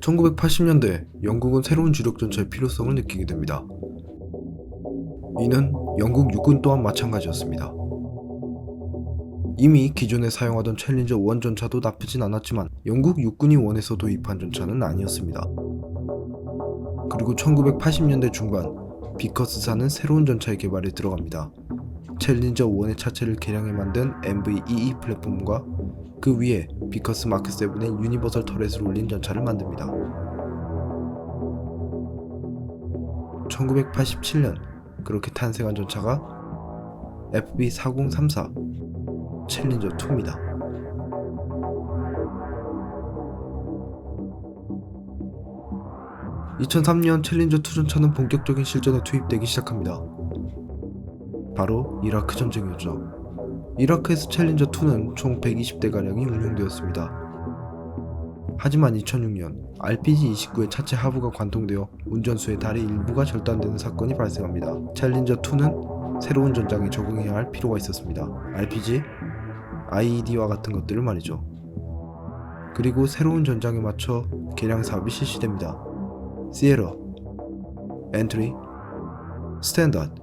(1980년대) 영국은 새로운 주력 전차의 필요성을 느끼게 됩니다. 이는 영국 육군 또한 마찬가지였습니다. 이미 기존에 사용하던 챌린저 1 전차도 나쁘진 않았지만 영국 육군이 원해서 도입한 전차는 아니었습니다. 그리고 1980년대 중반 비커스사는 새로운 전차의 개발에 들어갑니다. 챌린저 1의 차체를 개량해 만든 MV-22 플랫폼과 그 위에 비커스 마크 7의 유니버설 터렛을 올린 전차를 만듭니다. 1987년 그렇게 탄생한 전차가 FB4034 챌린저 2입니다. (2003년) 챌린저 2 전차는 본격적인 실전에 투입되기 시작합니다. 바로 이라크 전쟁이었죠. 이라크에서 챌린저 2는 총 120대가량이 운용되었습니다. 하지만 2006년 RPG-29의 차체 하부가 관통되어 운전수의 다리 일부가 절단되는 사건이 발생합니다. 챌린저 2는 새로운 전장에 적응해야 할 필요가 있었습니다. RPG, IED와 같은 것들을 말이죠. 그리고 새로운 전장에 맞춰 개량 사업이 실시됩니다. 시에러, 엔트리, 스탠다드,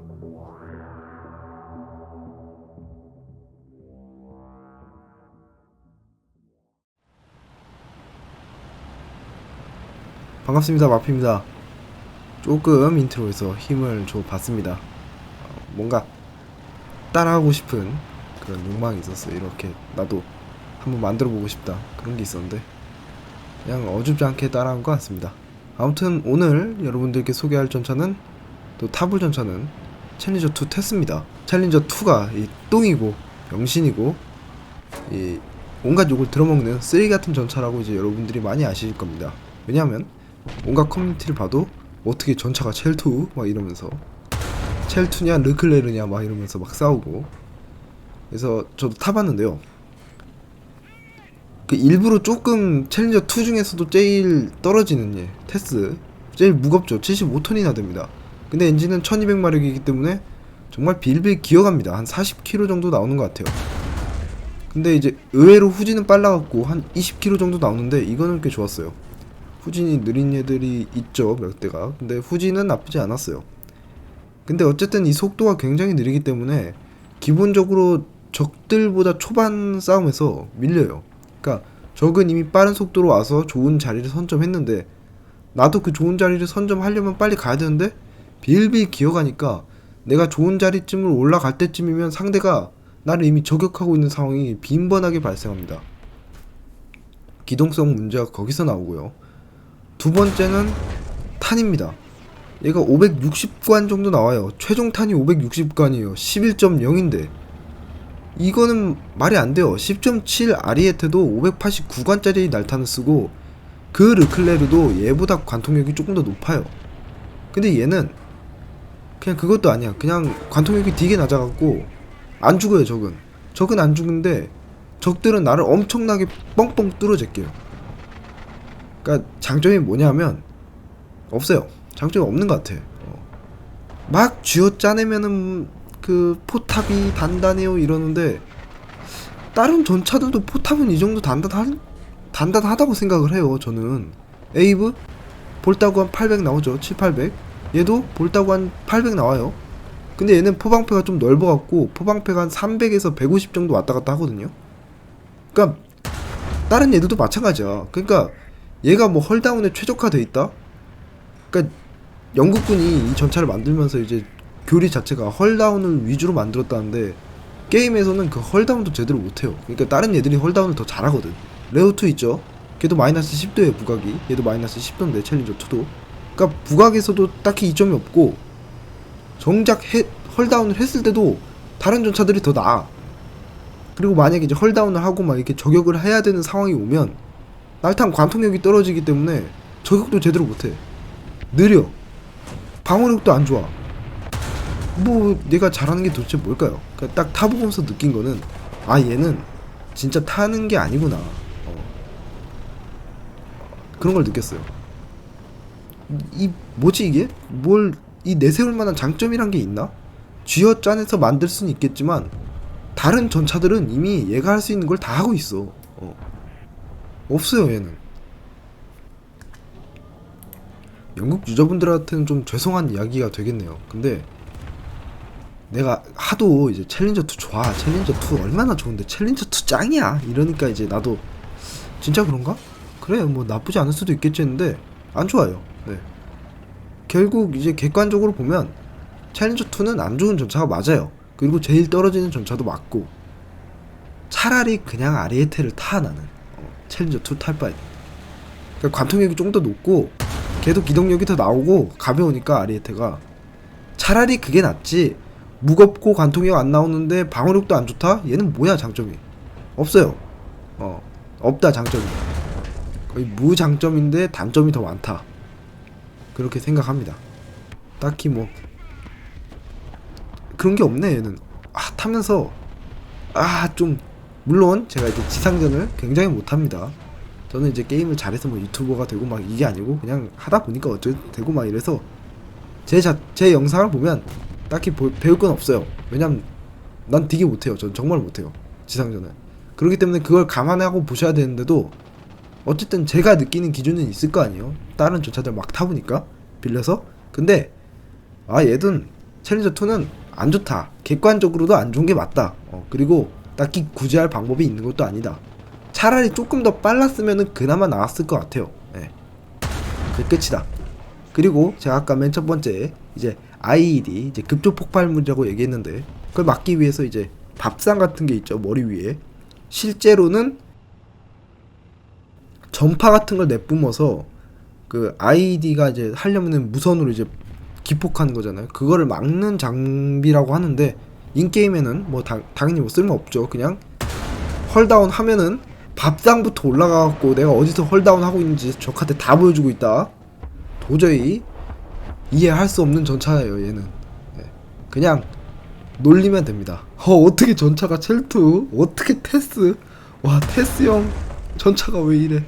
반갑습니다 마피입니다. 조금 인트로에서 힘을 줘 봤습니다. 어, 뭔가 따라하고 싶은 그런 욕망이 있었어요. 이렇게 나도 한번 만들어 보고 싶다. 그런 게 있었는데 그냥 어줍지 않게 따라한 것 같습니다 아무튼 오늘 여러분들께 소개할 전차는 또 타불 전차는 챌린저 2 테스입니다. 챌린저 2가 이 똥이고 병신이고 이 온갖 욕을 들어먹는 쓰레기 같은 전차라고 이제 여러분들이 많이 아실 겁니다. 왜냐하면 온갖 커뮤니티를 봐도 어떻게 전차가 첼투 막 이러면서 첼투냐 르클레르냐 막 이러면서 막 싸우고. 그래서 저도 타봤는데요 그 일부러 조금 챌린저 2 중에서도 제일 떨어지는 예 테스. 제일 무겁죠. 75톤이나 됩니다. 근데 엔진은 1200마력이기 때문에 정말 빌빌 기어갑니다. 한 40km 정도 나오는 것 같아요. 근데 이제 의외로 후진은 빨라갖고 한 20km 정도 나오는데 이거는 꽤 좋았어요. 후진이 느린 애들이 있죠 몇 대가. 근데 후진은 나쁘지 않았어요. 근데 어쨌든 이 속도가 굉장히 느리기 때문에 기본적으로 적들보다 초반 싸움에서 밀려요 그러니까 적은 이미 빠른 속도로 와서 좋은 자리를 선점했는데 나도 그 좋은 자리를 선점하려면 빨리 가야 되는데 빌빌 기어가니까 내가 좋은 자리쯤을 올라갈 때쯤이면 상대가 나를 이미 저격하고 있는 상황이 빈번하게 발생합니다 기동성 문제가 거기서 나오고요 두 번째는 탄입니다. 얘가 560관 정도 나와요. 최종 탄이 560관이에요. 11.0인데 이거는 말이 안 돼요. 10.7 아리에테도 589관짜리 날탄을 쓰고 그 르클레르도 얘보다 관통력이 조금 더 높아요. 근데 얘는 그냥 그것도 아니야. 그냥 관통력이 되게 낮아갖고 안 죽어요. 적은 적은 안 죽는데 적들은 나를 엄청나게 뻥뻥 뚫어제껴요. 그러니까 장점이 뭐냐면 없어요. 장점이 없는 것 같아. 어. 막 쥐어 짜내면은 그 포탑이 단단해요 이러는데 다른 전차들도 포탑은 이 정도 단단한 단단하다고 생각을 해요. 저는 에이브 볼따구 한 800 나오죠. 7, 800. 얘도 볼따구 한 800 나와요. 근데 얘는 포방패가 좀 넓어갖고 포방패가 한 300에서 150 정도 왔다 갔다 하거든요. 그러니까 다른 얘들도 마찬가지야. 그러니까 얘가 뭐 헐다운에 최적화돼 있다? 그러니까 영국군이 이 전차를 만들면서 이제 교리 자체가 헐다운을 위주로 만들었다는데 게임에서는 그 헐다운도 제대로 못해요. 그러니까 다른 애들이 헐다운을 더 잘하거든. 레오2 있죠? 걔도 마이너스 10도에 부각이. 얘도 마이너스 10도인데 챌린저 2도. 그러니까 부각에서도 딱히 이점이 없고 정작 해, 헐다운을 했을 때도 다른 전차들이 더 나아. 그리고 만약에 이제 헐다운을 하고 막 이렇게 저격을 해야 되는 상황이 오면 날탄 관통력이 떨어지기 때문에 저격도 제대로 못해. 느려. 방어력도 안 좋아. 뭐 얘가 잘하는 게 도대체 뭘까요? 그러니까 딱 타보면서 느낀 거는 아 얘는 진짜 타는 게 아니구나. 어. 그런 걸 느꼈어요. 이 뭐지 이게? 뭘 이 내세울 만한 장점이란 게 있나? 쥐어짠해서 만들 수는 있겠지만 다른 전차들은 이미 얘가 할 수 있는 걸 다 하고 있어. 어. 없어요 얘는. 영국 유저분들한테는 좀 죄송한 이야기가 되겠네요. 근데 내가 하도 이제 챌린저 2 좋아, 챌린저 2 얼마나 좋은데 챌린저 2 짱이야 이러니까 이제 나도 진짜 그런가? 그래 뭐 나쁘지 않을 수도 있겠지 했는데 안 좋아요. 네. 결국 이제 객관적으로 보면 챌린저 2는 안 좋은 전차가 맞아요. 그리고 제일 떨어지는 전차도 맞고 차라리 그냥 아리에테를 타 나는 어, 챌린저 2탈 바에 그러니까 관통력이 좀 더 높고 걔도 기동력이 더 나오고 가벼우니까 아리에테가 차라리 그게 낫지 무겁고 관통력 안 나오는데 방어력도 안 좋다? 얘는 뭐야 장점이? 없어요. 어 없다 장점이. 거의 무장점인데 단점이 더 많다. 그렇게 생각합니다. 딱히 뭐. 그런 게 없네 얘는. 아 타면서. 아 좀. 물론 제가 이제 지상전을 굉장히 못합니다. 저는 이제 게임을 잘해서 뭐 유튜버가 되고 막 이게 아니고 그냥 하다 보니까 어쩌 되고 막 이래서 제, 자, 제 영상을 보면 딱히 보- 배울 건 없어요. 왜냐면 난 되게 못해요. 전 정말 못해요. 지상전을 그렇기 때문에 그걸 감안하고 보셔야 되는데도 어쨌든 제가 느끼는 기준은 있을 거 아니에요. 다른 전차들 막 타보니까 빌려서. 근데 아 얘든 챌린저 2는 안 좋다. 객관적으로도 안 좋은 게 맞다. 어, 그리고 딱히 구제할 방법이 있는 것도 아니다. 차라리 조금 더 빨랐으면은 그나마 나았을 것 같아요. 예. 그 끝이다. 그리고 제가 아까 맨 첫 번째 이제 IED 이제 급조 폭발물이라고 얘기했는데 그걸 막기 위해서 이제 밥상 같은 게 있죠 머리 위에 실제로는 전파 같은 걸 내뿜어서 그 IED가 이제 하려면은 무선으로 이제 기폭하는 거잖아요. 그거를 막는 장비라고 하는데 인게임에는 뭐 당, 당연히 뭐 쓸모 없죠. 그냥 헐다운 하면은 밥상부터 올라가갖고 내가 어디서 헐다운 하고 있는지 적한테 다 보여주고 있다. 도저히 이해할 수 없는 전차예요. 얘는 예. 그냥 놀리면 됩니다. 어 어떻게 전차가 첼투? 어떻게 테스? 와 테스형 전차가 왜 이래?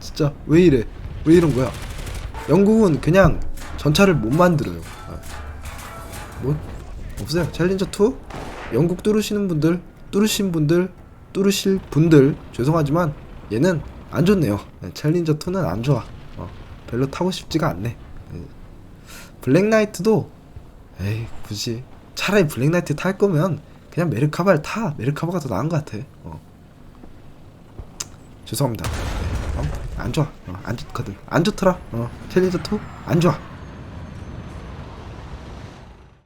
진짜 왜 이래? 왜 이런 거야? 영국은 그냥 전차를 못 만들어요. 아. 뭐 없어요. 챌린저 2 영국 뚫으시는 분들, 뚫으신 분들, 뚫으실 분들 죄송하지만 얘는 안 좋네요. 네, 챌린저 2는 안 좋아. 어, 별로 타고 싶지가 않네. 네. 블랙나이트도 에이 굳이 차라리 블랙나이트 탈 거면 그냥 메르카바를 타. 메르카바가 더 나은 것 같아. 어. 죄송합니다. 네, 어, 안 좋아. 어, 안 좋거든. 안 좋더라. 어, 챌린저 2안 좋아.